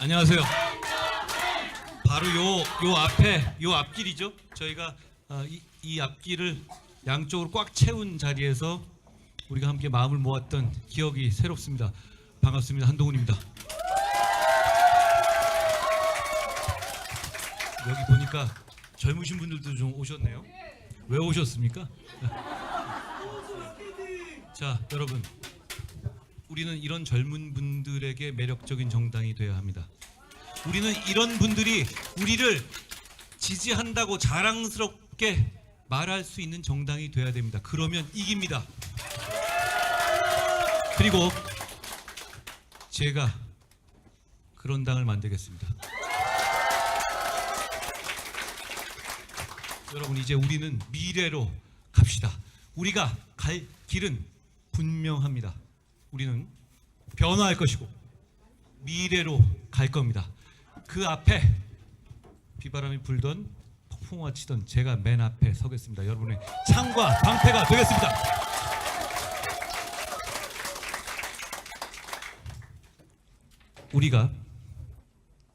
안녕하세요. 바로 요, 요 앞에 요 앞길이죠. 저희가 아, 이, 이 앞길을 양쪽으로 꽉 채운 자리에서 우리가 함께 마음을 모았던 기억이 새롭습니다. 반갑습니다. 한동훈입니다. 여기 보니까 젊으신 분들도 좀 오셨네요. 왜 오셨습니까? 자, 여러분. 우리는 이런 젊은 분들에게 매력적인 정당이 되어야 합니다. 우리는 이런 분들이 우리를 지지한다고 자랑스럽게 말할 수 있는 정당이 되어야 됩니다. 그러면 이깁니다. 그리고 제가 그런 당을 만들겠습니다. 여러분 이제 우리는 미래로 갑시다. 우리가 갈 길은 분명합니다. 우리는 변화할 것이고 미래로 갈 겁니다. 그 앞에 비바람이 불던 폭풍우가 치던 제가 맨 앞에 서겠습니다. 여러분의 창과 방패가 되겠습니다. 우리가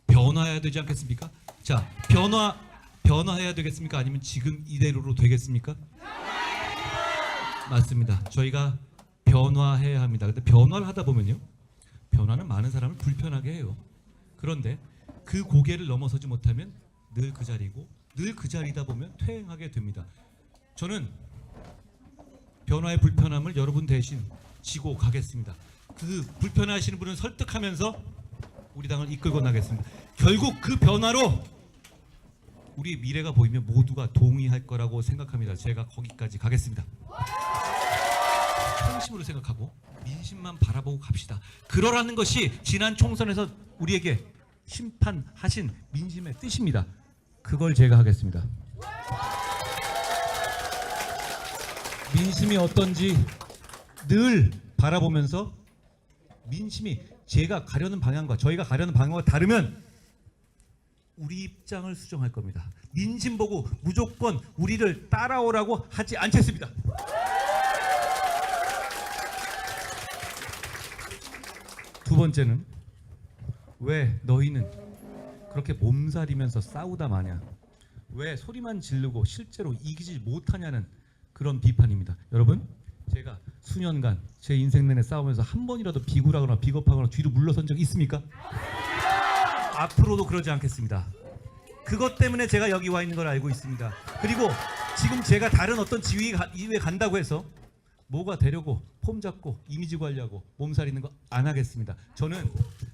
변화해야 되지 않겠습니까? 자, 변화 변화해야 되겠습니까? 아니면 지금 이대로로 되겠습니까? 맞습니다. 저희가 변화해야 합니다. 근데 변화를 하다 보면요. 변화는 많은 사람을 불편하게 해요. 그런데 그 고개를 넘어서지 못하면 늘 그 자리고 늘 그 자리다 보면 퇴행하게 됩니다. 저는 변화의 불편함을 여러분 대신 지고 가겠습니다. 그 불편하시는 분을 설득하면서 우리 당을 이끌고 나겠습니다. 결국 그 변화로 우리 미래가 보이면 모두가 동의할 거라고 생각합니다. 제가 거기까지 가겠습니다. 평심으로 생각하고 민심만 바라보고 갑시다. 그러라는 것이 지난 총선에서 우리에게 심판하신 민심의 뜻입니다. 그걸 제가 하겠습니다. 민심이 어떤지 늘 바라보면서 민심이 제가 가려는 방향과 저희가 가려는 방향과 다르면 우리 입장을 수정할 겁니다. 민심 보고 무조건 우리를 따라오라고 하지 않겠습니다. 두 번째는 왜 너희는 그렇게 몸살이면서 싸우다 마냐? 왜 소리만 지르고 실제로 이기지 못하냐는 그런 비판입니다. 여러분, 제가 수년간 제 인생 내내 싸우면서 한 번이라도 비굴하거나 비겁하거나 뒤로 물러선 적 있습니까? 앞으로도 그러지 않겠습니다. 그것 때문에 제가 여기 와 있는 걸 알고 있습니다. 그리고 지금 제가 다른 어떤 지위 가- 이외에 간다고 해서 뭐가 되려고 폼 잡고 이미지 관리하고 몸살 있는 거 안 하겠습니다. 저는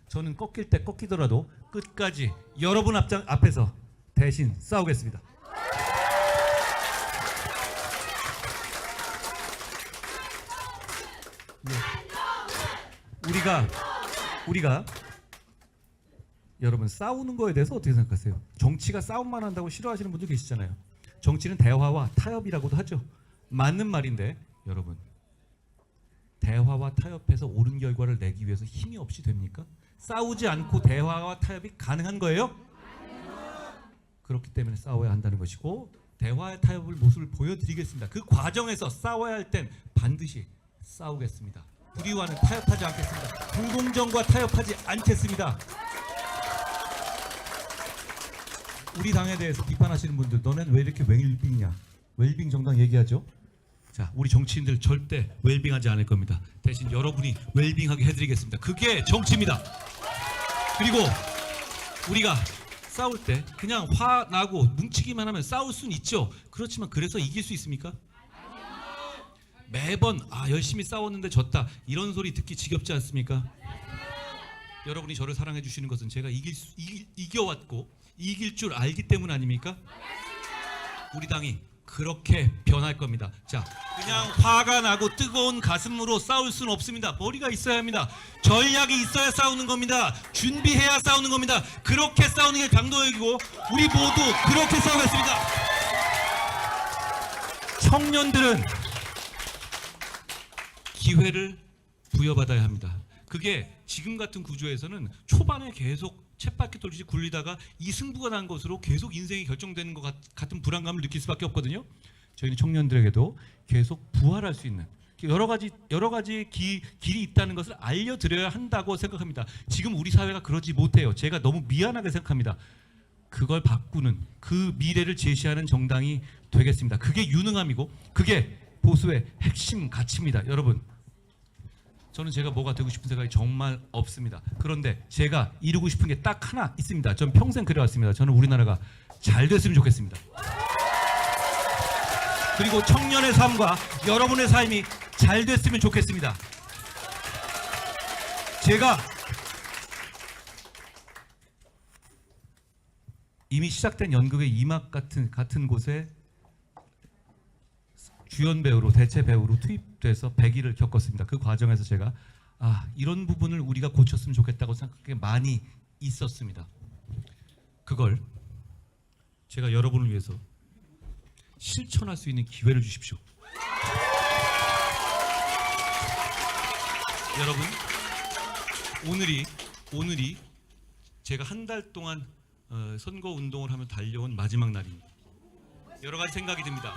저는 꺾일 때 꺾이더라도 끝까지 여러분 앞장 앞에서 대신 싸우겠습니다. 네. 우리가 우리가 여러분 싸우는 거에 대해서 어떻게 생각하세요? 정치가 싸움만 한다고 싫어하시는 분들 계시잖아요. 정치는 대화와 타협이라고도 하죠. 맞는 말인데 여러분 대화와 타협해서 옳은 결과를 내기 위해서 힘이 없이 됩니까? 싸우지 않고 대화와 타협이 가능한 거예요? 그렇기 때문에 싸워야 한다는 것이고 대화의 타협을 모습을 보여드리겠습니다. 그 과정에서 싸워야 할 땐 반드시 싸우겠습니다. 불의와는 타협하지 않겠습니다. 불공정과 타협하지 않겠습니다. 우리 당에 대해서 비판하시는 분들 너는 왜 이렇게 웰빙이냐? 웰빙 정당 얘기하죠. 자, 우리 정치인들 절대 웰빙하지 않을 겁니다. 대신 여러분이 웰빙하게 해드리겠습니다. 그게 정치입니다. 그리고 우리가 싸울 때 그냥 화 나고 뭉치기만 하면 싸울 수는 있죠. 그렇지만 그래서 이길 수 있습니까? 매번 아 열심히 싸웠는데 졌다 이런 소리 듣기 지겹지 않습니까? 여러분이 저를 사랑해 주시는 것은 제가 이길 수, 이기, 이겨왔고 이길 줄 알기 때문 아닙니까? 우리 당이 그렇게 변할 겁니다. 자, 그냥 화가 나고 뜨거운 가슴으로 싸울 수는 없습니다. 머리가 있어야 합니다. 전략이 있어야 싸우는 겁니다. 준비해야 싸우는 겁니다. 그렇게 싸우는 게 강도역이고 우리 모두 그렇게 싸우겠습니다. 청년들은 기회를 부여받아야 합니다. 그게 지금 같은 구조에서는 초반에 계속 쳇바퀴 돌듯이 굴리다가 이 승부가 난 것으로 계속 인생이 결정되는 것 같- 같은 불안감을 느낄 수밖에 없거든요. 저희는 청년들에게도 계속 부활할 수 있는 여러 가지 여러 가지 기, 길이 있다는 것을 알려드려야 한다고 생각합니다. 지금 우리 사회가 그러지 못해요. 제가 너무 미안하게 생각합니다. 그걸 바꾸는 그 미래를 제시하는 정당이 되겠습니다. 그게 유능함이고 그게 보수의 핵심 가치입니다. 여러분 저는 제가 뭐가 되고 싶은 생각이 정말 없습니다. 그런데 제가 이루고 싶은 게 딱 하나 있습니다. 전 평생 그래왔습니다. 저는 우리나라가 잘 됐으면 좋겠습니다. 그리고 청년의 삶과 여러분의 삶이 잘 됐으면 좋겠습니다. 제가 이미 시작된 연극의 이막 같은 같은 곳에 주연 배우로 대체 배우로 투입돼서 100일을 겪었습니다. 그 과정에서 제가 아 이런 부분을 우리가 고쳤으면 좋겠다고 생각한 게 많이 있었습니다. 그걸 제가 여러분을 위해서 실천할 수 있는 기회를 주십시오. 여러분 오늘이 오늘이 제가 한 달 동안 어, 선거 운동을 하며 달려온 마지막 날입니다. 여러 가지 생각이 듭니다.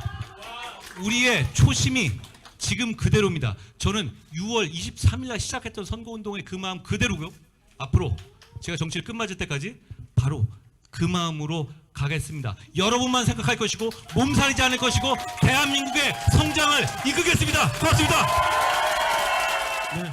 우리의 초심이 지금 그대로입니다. 저는 6월 23일 날 시작했던 선거 운동의 그 마음 그대로고요. 앞으로 제가 정치를 끝맞을 때까지 바로 그 마음으로 가겠습니다. 여러분만 생각할 것이고 몸살이지 않을 것이고 대한민국의 성장을 이끌겠습니다. 고맙습니다. 네.